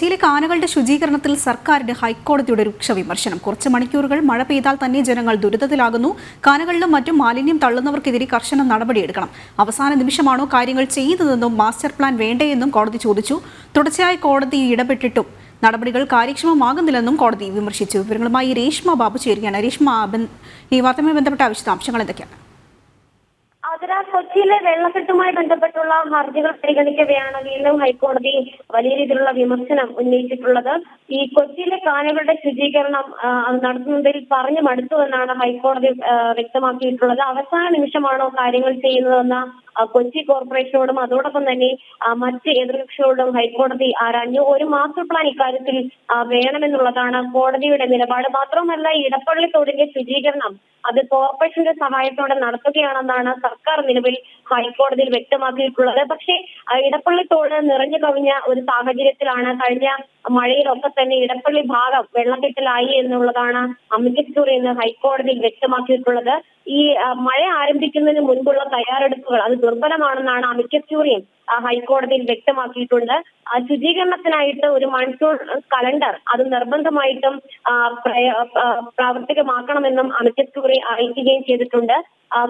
കൊച്ചിയിലെ കാനകളുടെ ശുചീകരണത്തിൽ സർക്കാരിന് ഹൈക്കോടതിയുടെ രൂക്ഷ വിമർശനം. കുറച്ച് മണിക്കൂറുകൾ മഴ പെയ്താൽ തന്നെ ജനങ്ങൾ ദുരിതത്തിലാകുന്നു. കാനകളിലും മറ്റും മാലിന്യം തള്ളുന്നവർക്കെതിരെ കർശന നടപടിയെടുക്കണം. അവസാന നിമിഷമാണോ കാര്യങ്ങൾ ചെയ്യുന്നതെന്നും മാസ്റ്റർ പ്ലാൻ വേണ്ടേയെന്നും കോടതി ചോദിച്ചു. തുടർച്ചയായി കോടതി ഇടപെട്ടിട്ടും നടപടികൾ കാര്യക്ഷമമാകുന്നില്ലെന്നും കോടതി വിമർശിച്ചു. വിവരങ്ങളുമായി രേഷ്മ ബാബു ചേരുകയാണ്. രേഷ്മ ഈ വാർത്തയുമായി ബന്ധപ്പെട്ട വിശദാംശങ്ങൾ എന്തൊക്കെയാണ്? കൊച്ചിയിലെ വെള്ളക്കെട്ടുമായി ബന്ധപ്പെട്ടുള്ള ഹർജികൾ പരിഗണിക്കവെയാണ് വീണ്ടും ഹൈക്കോടതി വലിയ രീതിയിലുള്ള വിമർശനം ഉന്നയിച്ചിട്ടുള്ളത്. ഈ കൊച്ചിയിലെ കാനകളുടെ ശുചീകരണം നടത്തുന്നതിൽ പറഞ്ഞു മടുത്തു എന്നാണ് ഹൈക്കോടതി വ്യക്തമാക്കിയിട്ടുള്ളത്. അവസാന നിമിഷമാണോ കാര്യങ്ങൾ ചെയ്യുന്നതെന്ന കൊച്ചി കോർപ്പറേഷനോടും അതോടൊപ്പം തന്നെ മറ്റ് എതിർകക്ഷികളോടും ഹൈക്കോടതി ആരാഞ്ഞു. ഒരു മാസ്റ്റർ പ്ലാൻ ഇക്കാര്യത്തിൽ വേണമെന്നുള്ളതാണ് കോടതിയുടെ നിലപാട്. മാത്രമല്ല ഇടപ്പള്ളി തോടിന്റെ ശുചീകരണം അത് കോർപ്പറേഷന്റെ സഹായത്തോടെ നടത്തുകയാണെന്നാണ് സർക്കാർ നിലവിൽ ഹൈക്കോടതിയിൽ വ്യക്തമാക്കിയിട്ടുള്ളത്. പക്ഷേ ഇടപ്പള്ളി തോട് നിറഞ്ഞു കവിഞ്ഞ ഒരു സാഹചര്യത്തിലാണ് കഴിഞ്ഞ മഴയിലൊക്കെ തന്നെ ഇടപ്പള്ളി ഭാഗം വെള്ളക്കെട്ടിലായി എന്നുള്ളതാണ് അമിക്കസ് ക്യൂറി എന്ന് ഹൈക്കോടതിയിൽ വ്യക്തമാക്കിയിട്ടുള്ളത്. ഈ മഴ ആരംഭിക്കുന്നതിന് മുൻപുള്ള തയ്യാറെടുപ്പുകൾ അത് ദുർബലമാണെന്നാണ് അമിക്കസ് ക്യൂറിയും ഹൈക്കോടതിയിൽ വ്യക്തമാക്കിയിട്ടുണ്ട്. ശുചീകരണത്തിനായിട്ട് ഒരു മൺസൂൺ കലണ്ടർ അത് നിർബന്ധമായിട്ടും പ്രാവർത്തികമാക്കണമെന്നും അമിക്കസ് ക്യൂറി അറിയിക്കുകയും ചെയ്തിട്ടുണ്ട്.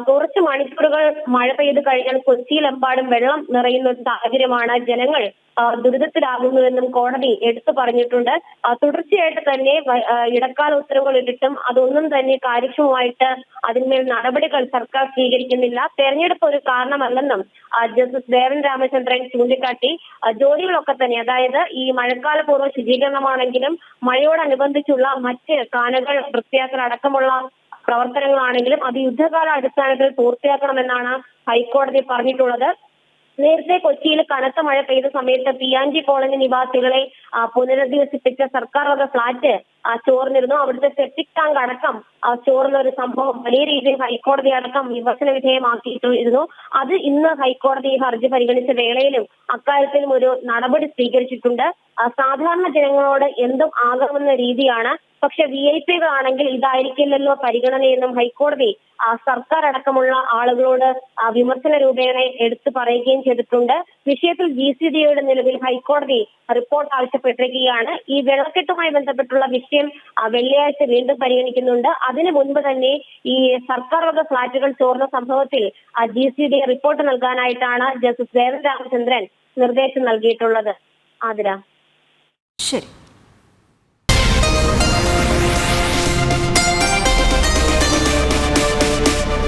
കുറച്ച് മണിക്കൂറുകൾ മഴ പെയ്തു കഴിഞ്ഞാൽ കൊച്ചിയിലെമ്പാടും വെള്ളം നിറയുന്ന ഒരു സാഹചര്യമാണ് ജനങ്ങൾ ദുരിതത്തിലാകുന്നുവെന്നും കോടതി എടുത്തു പറഞ്ഞിട്ടുണ്ട്. തുടർച്ചയായിട്ട് തന്നെ ഇടക്കാല ഉത്തരവുകൾ ഇട്ടിട്ടും അതൊന്നും തന്നെ കാര്യക്ഷമമായിട്ട് അതിന്മേൽ നടപടികൾ സർക്കാർ സ്വീകരിക്കുന്നില്ല. തെരഞ്ഞെടുപ്പ് ഒരു കാരണമല്ലെന്നും ജസ്റ്റിസ് ദേവൻ രാമചന്ദ്രൻ ചൂണ്ടിക്കാട്ടി. ജോലികളൊക്കെ തന്നെ അതായത് ഈ മഴക്കാല പൂർവ ശുചീകരണമാണെങ്കിലും മഴയോടനുബന്ധിച്ചുള്ള മറ്റ് കാനകൾ വൃത്തിയാക്കൽ അടക്കമുള്ള പ്രവർത്തനങ്ങളാണെങ്കിലും അത് യുദ്ധകാല അടിസ്ഥാനത്തിൽ പൂർത്തിയാക്കണമെന്നാണ് ഹൈക്കോടതി പറഞ്ഞിട്ടുള്ളത്. നേരത്തെ കൊച്ചിയിൽ കനത്ത മഴ പെയ്ത സമയത്ത് പിയാഞ്ചി കോളനി നിവാസികളെ പുനരധിവസിപ്പിച്ച സർക്കാർ വക ഫ്ളാറ്റ് ചോർന്നിരുന്നു. അവിടുത്തെ സെപ്റ്റിക് ടാങ്ക് അടക്കം ചോർന്ന ഒരു സംഭവം വലിയ രീതിയിൽ ഹൈക്കോടതി അടക്കം വിമർശന വിധേയമാക്കിയിട്ടിരുന്നു അത് ഇന്ന് ഹൈക്കോടതി ഹർജി പരിഗണിച്ച വേളയിലും അക്കാര്യത്തിലും ഒരു നടപടി സ്വീകരിച്ചിട്ടുണ്ട്. സാധാരണ ജനങ്ങളോട് എന്തും ആകാമെന്ന രീതിയാണ് പക്ഷെ വി ഐ പികളാണെങ്കിൽ ഇതായിരിക്കില്ലല്ലോ പരിഗണനയെന്നും ഹൈക്കോടതി സർക്കാർ അടക്കമുള്ള ആളുകളോട് വിമർശന രൂപേണ എടുത്തു പറയുകയും ചെയ്തിട്ടുണ്ട്. വിഷയത്തിൽ ജി സി ഡിയുടെ നിലവിൽ ഹൈക്കോടതി റിപ്പോർട്ട് ആവശ്യപ്പെട്ടിരിക്കുകയാണ്. ഈ വെള്ളക്കെട്ടുമായി ബന്ധപ്പെട്ടുള്ള വിഷയം വെള്ളിയാഴ്ച വീണ്ടും പരിഗണിക്കുന്നുണ്ട്. അതിനു മുൻപ് തന്നെ ഈ സർക്കാർ വക ഫ്ളാറ്റുകൾ ചോർന്ന സംഭവത്തിൽ ജി സി ഡി റിപ്പോർട്ട് നൽകാനായിട്ടാണ് ജസ്റ്റിസ് ദേവൻ രാമചന്ദ്രൻ നിർദ്ദേശം നൽകിയിട്ടുള്ളത്. ആതിര. ശരി.